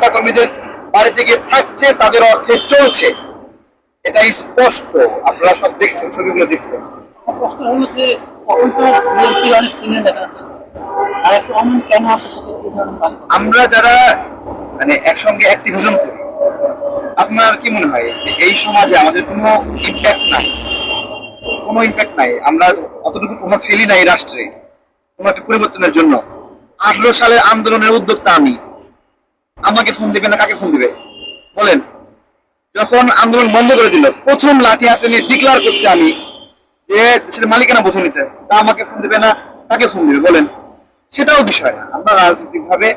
নেতা কর্মীদের বাড়িতে গিয়ে থাকছে তাদের অর্থে চলছে। এটা স্পষ্ট। আপনারা সব দেখছেন ছবিগুলো দেখছেন। প্রশ্ন হলো যে অনেক সিনিয়র দেখা যাচ্ছে? আমরা যারা মানে একসঙ্গে অ্যাক্টিভিজম করি আপনার কি মনে হয় যে এই সমাজে আমাদের কোনো ইম্প্যাক্ট নাই? কোনো ইম্প্যাক্ট নাই। আমরা অতটুকু প্রভাব ফেলি না এই রাষ্ট্রে কোনো একটা পরিবর্তনের জন্য। আঠারো সালের আন্দোলনের উদ্যোক্তা আমি। আমাকে ফোন দিবে না কাকে ফোন দিবে? বলেন। যখন আন্দোলন বন্ধ করে দিল, প্রথম লাঠি হাতে নিয়ে ডিক্লার করছি আমি যে দেশের মালিকানা বুঝে নিতে তা আমাকে ফোন দিবে না তাকে ফোন দিবে? বলেন। সেটাও বিষয় না। আমরা রাজনৈতিক ভাবে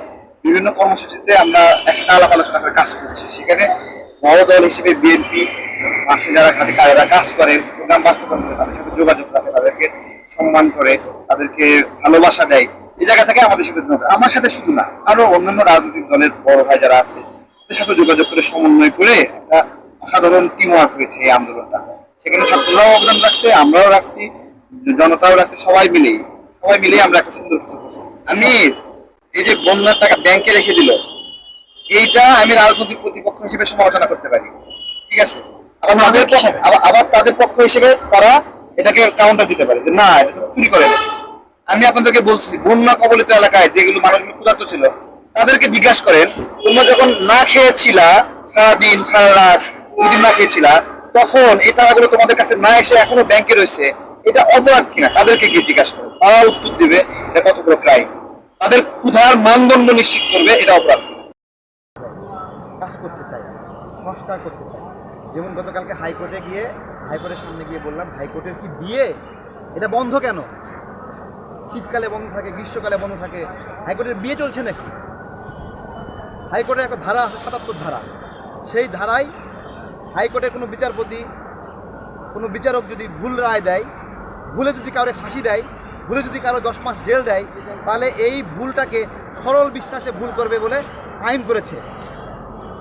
বিভিন্ন কর্মসূচিতে আমরা একটা আলাপ আলোচনা করে কাজ করছি। সেখানে বড় দল হিসেবে বিএনপি পাশে যারা খালি কারেরা কাজ করে প্রোগ্রাম বাস্তবায়ন করে, তাদের সাথে যোগাযোগ রাখে, তাদেরকে সম্মান করে, তাদেরকে ভালোবাসা দেয়। এই জায়গা থেকে আমাদের সাথে আমার সাথে শুধু না, আরও অন্যান্য রাজনৈতিক দলের বড় ভাই যারা আছে, তাদের সাথে যোগাযোগ করে সমন্বয় করে একটা অসাধারণ টিম ওয়ার্ক হয়েছে এই আন্দোলনটা। সেখানে ছাত্ররাও অবদান রাখছে, আমরাও রাখছি, জনতাও রাখছে, সবাই মিলেই সবাই মিলেই আমরা একটা সুন্দর কিছু করছি। আমি এই যে বন্যার টাকা ব্যাংকে রেখে দিল, এইটা আমি রাজনৈতিক প্রতিপক্ষ হিসেবে সমালোচনা করতে পারি। ঠিক আছে? আবার তাদের আবার- তাদের পক্ষ হিসেবে তারা এটাকে কাউন্টার দিতে পারে যে, না, এটা চুরি করে। আমি আপনাদেরকে বলছি, বন্যা কবলিত এলাকায় যেগুলো মানুষগুলো ক্ষুধার্ত ছিল, তাদেরকে জিজ্ঞাসা করেন, তোমরা যখন না খেয়েছিলা, সারাদিন, সারা রাত, দুদিন না খেয়েছিলা, তখন এই টাকাগুলো তোমাদের কাছে না এসে এখনও ব্যাংকে রয়েছে, এটা অপরাধ কিনা? তাদেরকে গিয়ে জিজ্ঞাসা করো। তারা উত্তর দিবে এটা কত বড় ক্রাইম তাদের ক্ষুধার মানদণ্ড নিশ্চিত করবে, এটা অপরাধ কাজ করতে চাই সংস্কার করতে চাই। যেমন গতকালকে হাইকোর্টে গিয়ে, হাইকোর্টের সামনে গিয়ে বললাম, হাইকোর্টের কি বিয়ে? এটা বন্ধ কেন? শীতকালে বন্ধ থাকে, গ্রীষ্মকালে বন্ধ থাকে, হাইকোর্টের বিয়ে চলছে নাকি? হাইকোর্টের একটা ধারা আছে, সাতাত্তর ধারা। সেই ধারায় হাইকোর্টের কোনো বিচারপতি, কোনো বিচারক যদি ভুল রায় দেয়, ভুলে যদি কারও ফাঁসি দেয়, ভুলে যদি কারও দশ মাস জেল দেয়, তাহলে এই ভুলটাকে সরল বিশ্বাসে ভুল করবে বলে আইন করেছে।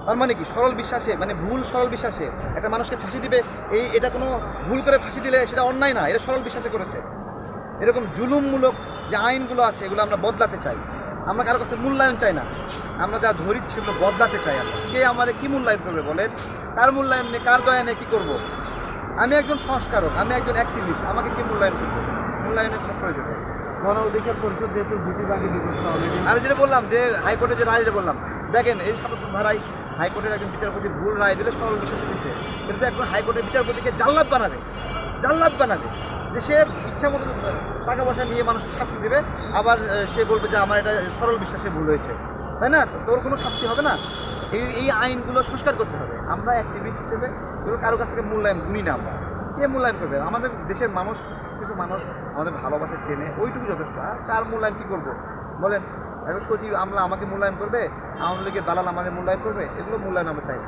তার মানে কি? সরল বিশ্বাসে মানে ভুল সরল বিশ্বাসে। একটা মানুষকে ফাঁসি দিবে, এই, এটা কোনো ভুল করে ফাঁসি দিলে সেটা অন্যায় না, এটা সরল বিশ্বাসে করেছে। এরকম জুলুমমূলক যে আইনগুলো আছে এগুলো আমরা বদলাতে চাই। আমরা কারও কাছে মূল্যায়ন চাই না। আমরা যা ধরি সেগুলো বদলাতে চাই আমরা। কে আমার কি মূল্যায়ন করবে বলেন? কার মূল্যায়ন নেই কার দয়া নেই কী করব? আমি একজন সংস্কারক আমি একজন অ্যাক্টিভিস্ট আমাকে কি মূল্যায়ন করবে? মূল্যায়নের কোনো প্রয়োজন। গণ অধিকার পরিষদ যেহেতু দুটি ভাগে বিভক্ত অলরেডি আমি যেটা বললাম যে হাইকোর্টে যে রায় যেটা বললাম দেখেন এই সাতাত্তর ধারায় হাইকোর্টের একজন বিচারপতি ভুল রায় দিলে সরল বিশ্বাস দিচ্ছে কিন্তু এখন হাইকোর্টের বিচারপতিকে জাল্লাদ বানাবে। জাল্লাদ বানাবে। সে ইচ্ছা মতো টাকা পয়সা নিয়ে মানুষকে শাস্তি দেবে, আবার সে বলবে যে আমার এটা সরল বিশ্বাসে ভুল হয়েছে। তাই না? তোর কোনো শাস্তি হবে না। এই এই আইনগুলো সংস্কার করতে হবে। আমরা অ্যাক্টিভিস্ট হিসেবে এগুলো কারও কাছ থেকে মূল্যায়ন গুনি না আমরা। কে মূল্যায়ন করবে? আমাদের দেশের মানুষ, কিছু মানুষ আমাদের ভালোবাসা চেনে, ওইটুকু যথেষ্ট। আর তার মূল্যায়ন কী করব? বলেন, এখন সচিব আমলা আমাকে মূল্যায়ন করবে, আওয়ামী লীগের দালাল আমাকে মূল্যায়ন করবে, এগুলো মূল্যায়ন আমরা চাই